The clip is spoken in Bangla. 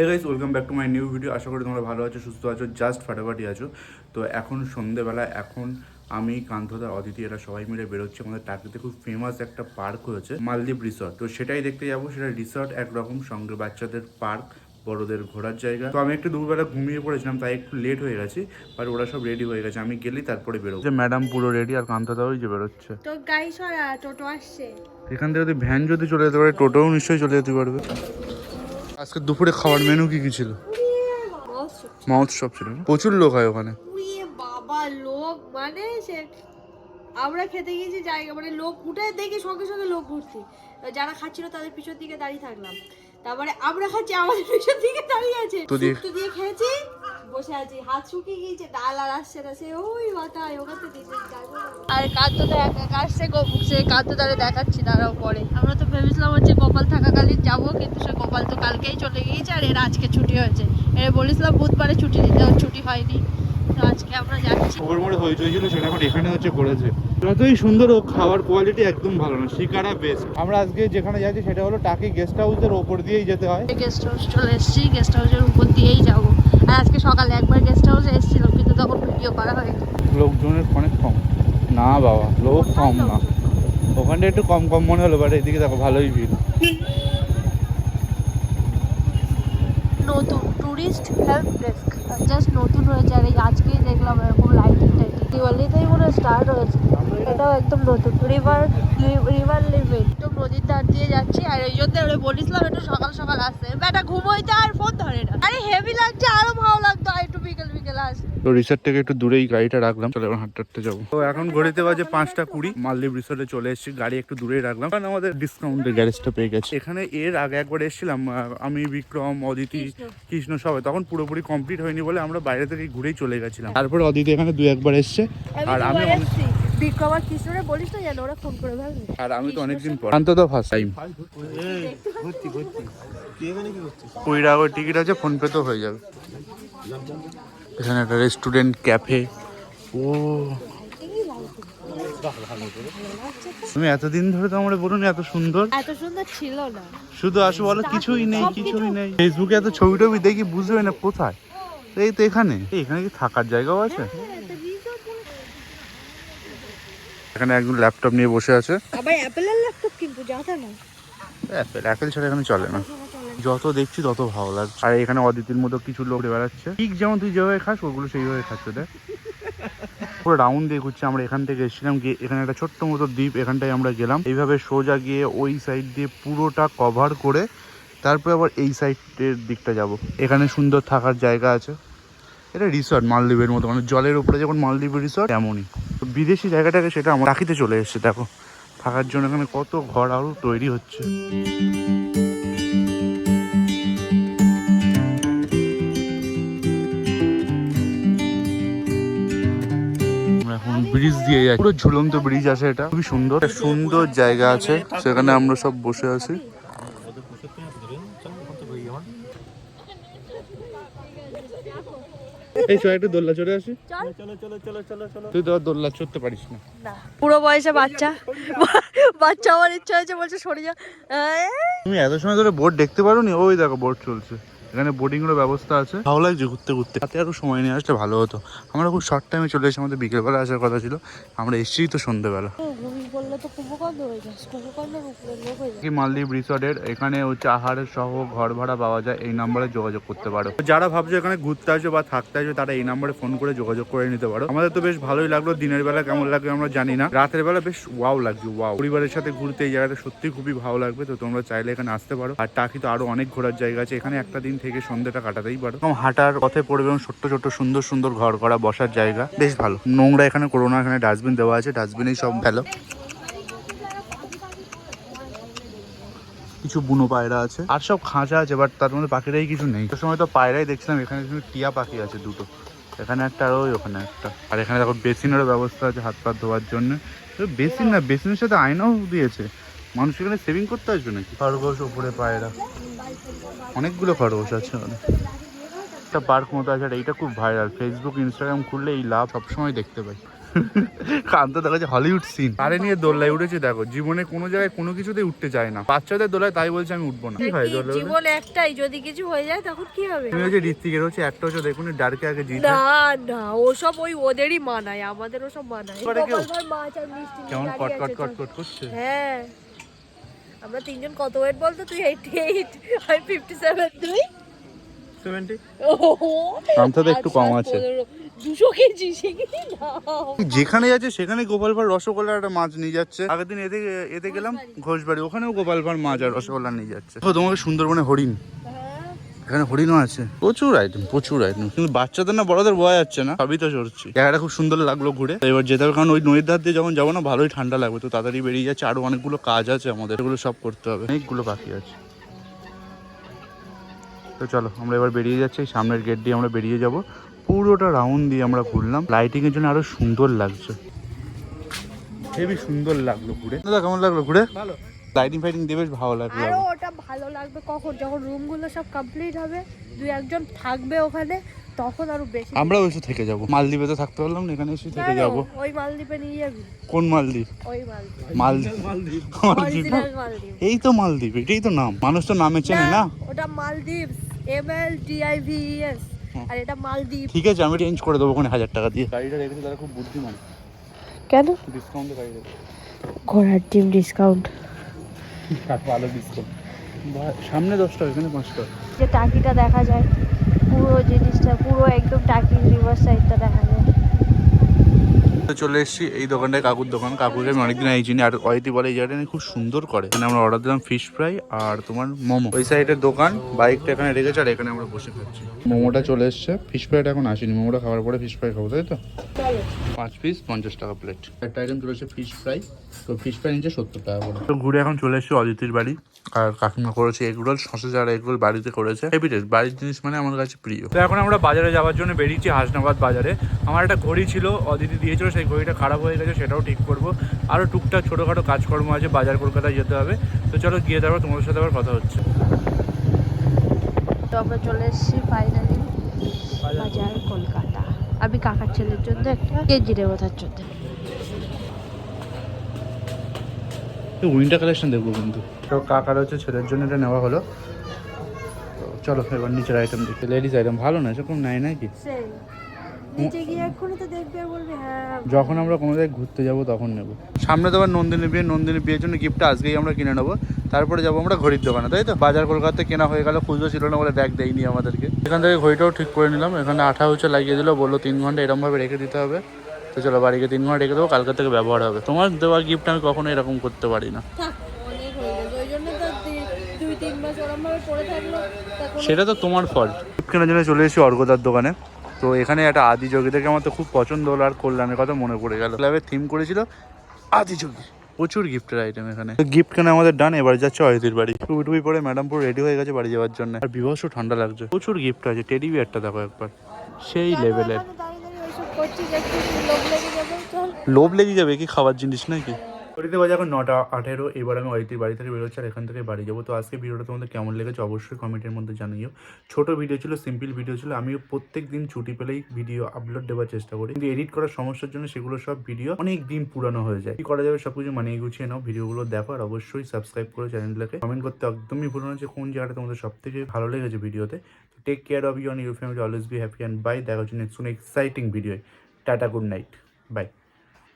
Hey guys welcome back to my new video আশা করি তোমরা ভালো আছো সুস্থ আছো জাস্ট ফাটাফাটি আছো। তো এখন সন্ধেবেলা এখন আমি কান্থদা অদিতি এরা সবাই মিলে বেরোচ্ছি। আমাদের টাকিতে খুব ফেমাস একটা পার্ক হয়েছে মালদ্বীপ রিসর্ট তো সেটাই দেখতে যাব সেটা রিসর্ট একরকম সঙ্গে বাচ্চাদের পার্ক বড়দের ঘোরার জায়গা। তো আমি একটু দুপুরবেলা ঘুমিয়ে পড়েছিলাম তাই একটু লেট হয়ে গেছি বাট ওরা সব রেডি হয়ে গেছে। আমি গেলেই তারপরে বেরোবো। যে ম্যাডাম পুরো রেডি আর কান্থদাও যে বেরোচ্ছে। তো গাড়ি সরা টোটো আসছে। এখান থেকে যদি ভ্যান যদি চলে যেতে পারে টোটোও নিশ্চয়ই চলে যেতে পারবে। আজকে দুপুরে খাওয়ার মেনু কি কি ছিল? মহোৎসব ছিল প্রচুর লোক হয় ওখানে। বাবা লোক মানে সে আমরা খেতে গিয়েছি জায়গা মানে লোক উঠে দেখি সঙ্গে সঙ্গে লোক ঘুরছি যারা খাচ্ছিল তাদের পিছন দিকে দাঁড়িয়ে থাকলাম। তারপরে আমরা খাচ্ছি আমাদের পিছন দিকে দাঁড়িয়ে আছে। দিয়ে খেয়েছি। বসে আছি। হাত শুকিয়ে গিয়েছে ডাল আর আসছে না। সে ওই মাথায় ওখান থেকে আর কান্তদা একা একা আসছে সে কান্তদারে দেখাচ্ছি তারাও পরে। আমরা তো ভেবেছিলাম হচ্ছে গোপাল থাকাকালীন যাব কিন্তু সে গোপাল তো কালকেই চলে গিয়েছে আর এর আজকে ছুটি হয়েছে। এর বলেছিলাম বুধবারে ছুটি দিতে ওর ছুটি হয়নি। তো আজকে আমরা যাচ্ছি। ওপর মোড়ে হইচই ছিল সেটা এখন এখানে হচ্ছে করেছে। যতই সুন্দর ও খাওয়ার কোয়ালিটি একদম ভালো না শিকারা বেস্ট আমরা আজকে যেখানে যাচ্ছি সেটা হলো টাকি গেস্ট হাউসের ওপর দিয়েই যেতে হয়। গেস্ট হাউস চলে এসেছি গেস্ট হাউসের উপর দিয়েই যাব। আজকে সকালে একবার গেস্ট হাউসে এসেছিলাম কিন্তু তখন ভিডিও করা হয়নি। লোকজনের অনেক কম। না বাবা লোক কম না। ওখানটা একটু কম কম মনে হলো বাট এদিকে দেখো ভালোই ভিড় নতুন টুরিস্ট হেল্প ডেস্ক জাস্ট নতুন হয়েছে আর আজকেই দেখলাম এরকম লাইটিং টাইটিং। দিওয়ালিতেই মনে স্টার্ট হয়েছে এটাও একদম নতুন। রিভার রিভার লিমিট একদম নদীর ধার দিয়ে যাচ্ছি আর এই জন্য ওরা বলেছিলাম একটু সকাল সকাল আসতে। বেটা ঘুমোইতে আর ফোন ধরে না। আরে হেভি লাগছে আরও ভালো লাগতো আর একটু বিকেল বিকেল আসতে। তো রিসর্ট থেকে একটু দূরেই গাড়িটা রাখলাম। চলো এবার হাঁটতে হাঁটতে যাব। তো এখন ঘড়িতে বাজে পাঁচটা কুড়ি। মালদ্বীপ রিসর্টে চলে এসেছি গাড়ি একটু দূরেই রাখলাম। কারণ আমাদের ডিসকাউন্টের গ্যারেজটা পেয়ে গেছে। এখানে এর আগে একবার এসেছিলাম আমি বিক্রম অদিতি কৃষ্ণ। সবাই। তখন পুরোপুরি কমপ্লিট হয়নি বলে আমরা বাইরে থেকে ঘুরেই চলে গেছিলাম। তারপরে অদিতি এখানে দুই একবার এসছে। আর আমি বিক্রম আর বলিস না যেন ওরা ফোন করে ভাববে। আর আমি তো অনেকদিন পর। শান্ত তো ফার্স্ট টাইম কুড়ি টাকা করে টিকিট আছে ফোন পে তো হয়ে যাবে। এখানে একটা রেস্টুরেন্ট ক্যাফে ও। তুমি এতদিন ধরে তো আমরা বলুন এত সুন্দর। এত সুন্দর ছিল না। শুধু আসো বলো কিছুই নেই কিছুই নেই। ফেসবুকে এত ছবি টবি দেখি বুঝবে না কোথায়। এই তো এখানে। এখানে কি থাকার জায়গাও আছে? এখানে একজন ল্যাপটপ নিয়ে বসে আছে। আবার অ্যাপেলের ল্যাপটপ কিন্তু যাতা না অ্যাপেল অ্যাপেল ছাড়া এখানে চলে না। যত দেখছি তত ভালো লাগছে। আর এখানে অদিতির মতো কিছু লোক বেড়াচ্ছে। ঠিক যেমন তুই যেভাবে খাস ওগুলো সেইভাবে খাচ্ছে দেখ। পুরো রাউন্ড দিয়ে ঘুরছে আমরা এখান থেকে এসেছিলাম গিয়ে এখানে একটা ছোট্ট মতো দ্বীপ এখানটায় আমরা গেলাম। এইভাবে সোজা গিয়ে ওই সাইড দিয়ে পুরোটা কভার করে তারপরে আবার এই সাইডের দিকটা যাব। এখানে সুন্দর থাকার জায়গা আছে। এটা রিসর্ট মালদ্বীপের মতো মানে জলের উপরে যখন মালদ্বীপের রিসর্ট এমনই বিদেশি জায়গাটাকে সেটা আমার রাখিতে চলে এসেছে, দেখো। থাকার জন্য এখানে কত ঘর আরও তৈরি হচ্ছে। ব্রিজ দিয়ে যাচ্ছি। পুরো ঝুলন্ত ব্রিজ আছে এটা। খুবই সুন্দর। সুন্দর জায়গা আছে। সেখানে আমরা সব বসে আছি। এই চল একটু দোল্লা চড়ে আসি। তুই তো আর দোল্লা চড়তে পারিস না। পুরো বয়সে বাচ্চা। বাচ্চা আমার ইচ্ছা হয়েছে বলছে সরে যা। তুমি এত সময় ধরে বোট দেখতে পারো নি ওই দেখো বোট চলছে। এখানে বোটিং এর ব্যবস্থা আছে। ভালো লাগছে ঘুরতে ঘুরতে। হাতে আরও সময় নিয়ে আসলে ভালো হতো। আমরা খুব শর্ট টাইমে চলে এসে আমাদের বিকেলবেলা আসার কথা ছিল। আমরা এসেছি তো সন্ধ্যেবেলা মালদ্বীপ রিসর্টের এখানে হচ্ছে আহারের সহ ঘর ভাড়া পাওয়া যায় এই নাম্বারে যোগাযোগ করতে পারো। যারা ভাবছ এখানে ঘুরতে আসবে বা থাকতে আসবে তারা এই নাম্বারে ফোন করে যোগাযোগ করে নিতে পারো। আমাদের তো বেশ ভালোই লাগল দিনের বেলা কেমন লাগবে আমরা জানি না। রাতের বেলা বেশ ওয়াও লাগছে ওয়াও পরিবারের সাথে ঘুরতে এই জায়গাটা সত্যি খুবই ভালো লাগবে তো তোমরা চাইলে এখানে আসতে পারো। আর টাকি তো আরও অনেক ঘোরার জায়গা আছে এখানে একটা দিন থেকে সন্ধ্যেটা কাটাতেই পারো। হাঁটার পথে পড়বে এবং ছোট্ট ছোট্ট সুন্দর সুন্দর ঘর করা বসার জায়গা বেশ ভালো। নোংরা এখানে করোনা এখানে ডাস্টবিন দেওয়া আছে ডাস্টবিনেই সব ফেলো কিছু বুনো পায়রা আছে। আর সব খাঁচা আছে বাট তার মধ্যে পাখিরাই কিছু নেই। তো সময় তো পায়রাই দেখছিলাম, এখানে কিন্তু টিয়া পাখি আছে দুটো। এখানে একটা আর ওই ওখানে একটা। আর এখানে দেখো বেসিনেরও ব্যবস্থা আছে হাত পা ধোয়ার জন্য। বেসিন না, বেসিনের সাথে আয়নাও দিয়েছে। মানুষ এখানে সেভিং করতে আসবে নাকি? খরগোশ, ওপরে পায়রা। অনেকগুলো খরগোশ আছে ওখানে। একটা পার্ক মতো আছে এইটা খুব ভাইরাল ফেসবুক ইনস্টাগ্রাম খুললে এই লাভ সবসময় দেখতে পাই। কান্ত দেখা যাচ্ছে হলিউড সিন আরে নিয়ে দোল্লায় উঠেছে দেখো জীবনে কোনো জায়গায় কোনো কিছুতেই উঠতে চায় না। বাচ্চাদের দোলায় তাই বলছে আমি উঠবো না। কি হয় দোল্লায়? জীবন একটাই যদি কিছু হয়ে যায় তখন কি হবে? তুমি হচ্ছে ঋত্বিকের হচ্ছে একটা হচ্ছে দেখুন ডার্কে আগে জিতে। না না ওসব ওই ওদেরই মানায় আমাদের ওসব মানায়। আর কেমন কট কট কট কট করছে? হ্যাঁ। আমরা তিনজন কত ওয়েট বলতো? তুই এইটি এইট আমি ফিফটি সেভেন তুই সেভেন্টি একটু আচ্ছা, কম আছে। দুশো কেজি সে কি যেখানে যাচ্ছে সেখানে গোপাল ভাঁড় রসগোল্লার একটা মাছ নিয়ে যাচ্ছে। আগের দিন এতে এতে গেলাম ঘোষবাড়ি। ওখানেও গোপাল ভাঁড় মাছ আর রসগোল্লা নিয়ে যাচ্ছে। তোমাকে সুন্দরবনে হরিণ। হ্যাঁ, এখানে হরিণও আছে। প্রচুর আইটেম প্রচুর আইটেম কিন্তু বাচ্চাদের না বড়দের বোঝা যাচ্ছে না। সবই তো চড়ছি জায়গাটা খুব সুন্দর লাগল ঘুরে। এবার যেতে হবে কারণ ওই নদীর ধার দিয়ে যখন যাব না ভালোই ঠান্ডা লাগবে। তো তাড়াতাড়ি বেরিয়ে যাচ্ছে। আরও অনেকগুলো কাজ আছে আমাদের। এগুলো সব করতে হবে। অনেকগুলো বাকি আছে। তো চলো আমরা এবার বেরিয়ে যাচ্ছি। সামনের গেট দিয়ে আমরা বেরিয়ে যাব। পুরোটা রাউন্ড দিয়ে আমরা ঘুরলাম। লাইটিং এর জন্য আরও সুন্দর লাগছে। হেবি সুন্দর লাগল ঘুরে। দাদা কেমন লাগল ঘুরে? ভালো। লাইটিং ফাইটিং দিয়ে বেশ ভালো লাগল। আরও ওটা ভালো লাগবে কখন? যখন রুমগুলো সব কমপ্লিট হবে দুই একজন থাকবে ওখানে তখন আরও বেশি আমরাও এসে থেকে যাব। মালদ্বীপে তো থাকতে পারলাম না এখানে এসে থেকে যাব। ওই মালদ্বীপে নিয়ে যাবি। কোন মালদ্বীপ? ওই মালদ্বীপ। মালদ্বীপ। মালদ্বীপ। এই তো মালদ্বীপ এটাই তো নাম। মানুষ তো নামে চেনে না? ওটা মালদ্বীপ। M L D I V S. আর এটা মালদ্বীপ। ঠিক আছে আমি চেঞ্জ করে দেবো ওখানে হাজার টাকা দিয়ে। গাড়িটা রেখেছে তারা খুব বুদ্ধিমান। কেন? ডিসকাউন্টে গাড়ি রেখেছে। ঘোড়ার ডিম ডিসকাউন্ট ভালো ডিসকাউন্ট সামনে দশ টাকা এখানে পাঁচ টাকা যে টাকিটা দেখা যায় পুরো জিনিসটা পুরো একদম টাকি রিভার সাইডটা দেখা যায়। চলে এসেছি। এই দোকানটায় কাকুর দোকান। কাকুকে আমি অনেকদিন আই চিনি। আর অয়তি বলে, এই জায়গাটা খুব সুন্দর করে। এখানে আমরা অর্ডার দিলাম ফিশ ফ্রাই আর তোমার মোমো। ওই সাইডের দোকান। বাইকটা এখানে রেখেছে আর এখানে আমরা বসে খাচ্ছি। মোমোটা চলে এসছে। ফিশ ফ্রাইটা এখন আসেনি। মোমোটা খাওয়ার পরে ফিশ ফ্রাই খাব, তাই তো? পাঁচ পিস পঞ্চাশ টাকা প্লেট একটা আইটেম চলেছে ফিশ ফ্রাই তো ফিশ ফ্রাই নিচে সত্তর টাকা করে। তো ঘুরে এখন চলে এসেছি অদিতির বাড়ি। আর কাকিমা করেছে এগরোল সসেজ আর এগরোল বাড়িতে করেছে। টেস্ট বাড়ির জিনিস মানে আমার কাছে প্রিয়। তো এখন আমরা বাজারে যাওয়ার জন্য বেরিয়েছি হাসনাবাদ বাজারে। আমার একটা ঘড়ি ছিল, অদিতি দিয়েছিল সেই ঘড়িটা খারাপ হয়ে গেছে সেটাও ঠিক করব। আরও টুকটাক ছোটোখাটো কাজকর্ম আছে বাজার কলকাতায় যেতে হবে। তো চলো গিয়ে তারপর তোমাদের সাথে আবার কথা হচ্ছে। তো আমরা চলে এসেছি ফাইনালি বাজার কলকাতা। আমি কাকার ছেলের জন্য একটা কেজি নেব তার জন্য। উইন্টার কালেকশন দেখব কিন্তু। তো কাকার হচ্ছে ছেলের জন্য এটা নেওয়া হলো। তো চলো এবার নিচের আইটেম দেখি। লেডিস আইটেম ভালো না? সেরকম নাই নাকি? নিচে গিয়ে এক্ষুনি তো দেখবে বলবে হ্যাঁ যখন আমরা কোনো জায়গায় ঘুরতে যাব তখন নেব। সামনে তো আবার নন্দিনী বিয়ে নন্দিনী বিয়ের জন্য গিফটটা আজকেই আমরা কিনে নেব। তারপরে যাব আমরা ঘড়ির দোকানে তাই তো? বাজার কলকাতায় কেনা হয়ে গেল খুচরো ছিল না বলে ব্যাগ দেয়নি আমাদেরকে। এখান থেকে ঘড়িটাও ঠিক করে নিলাম। এখানে আঠা হচ্ছে লাগিয়ে দিল বলল তিন ঘণ্টা এরকমভাবে রেখে দিতে হবে। তো চলো বাড়িকে তিন ঘণ্টা রেখে দেবো কালকে থেকে ব্যবহার হবে। তোমার দেওয়া গিফট আমি কখনো এরকম করতে পারি না। হয়ে সেটা তো তোমার ফল গিফট কেনার জন্য চলে এসেছি অর্গদার দোকানে। তো এখানে একটা আদি যোগী থেকে আমার তো খুব পছন্দ হলো আর কল্যাণের কথা মনে পড়ে গেল। ক্লাবের থিম করেছিল আদি যোগী। প্রচুর গিফটের আইটেম এখানে। গিফট কেনা আমাদের ডান এবার যাচ্ছে অয়তির বাড়ি। টুপি টুপি পরে ম্যাডাম পুরো রেডি হয়ে গেছে বাড়ি যাওয়ার জন্য। আর বিভৎস ঠান্ডা লাগছে। প্রচুর গিফট আছে টেডি বিয়ারটা দেখো একবার। সেই লেভেলের লোভ লেগে যাবে কি খাবার জিনিস নাকি? ঘড়িতে বাজে এখন নটা আঠেরো, এবার আমি অয়তির বাড়ি থেকে বেরোচ্ছি আর এখান থেকে বাড়ি যাব। তো আজকে ভিডিওটা তোমাদের কেমন লেগেছে অবশ্যই কমেন্টের মধ্যে জানিও। ছোট ভিডিও ছিল সিম্পল ভিডিও ছিল। আমি প্রত্যেক দিন ছুটি পেলেই ভিডিও আপলোড দেওয়ার চেষ্টা করি। কিন্তু এডিট করার সমস্যার জন্য সেগুলো সব ভিডিও অনেক দিন পুরানো হয়ে যায়। কি করা যাবে সব কিছু মানিয়ে গুছিয়ে নাও। ভিডিওগুলো দেখো আর অবশ্যই সাবস্ক্রাইব করে চ্যানেলটাকে। কমেন্ট করতে একদমই ভুলো না যে কোন জায়গাটা তোমাদের সব থেকে ভালো লেগেছে ভিডিওতে take care of you on your family always be happy and bye দেখা হচ্ছে next exciting video tata good night bye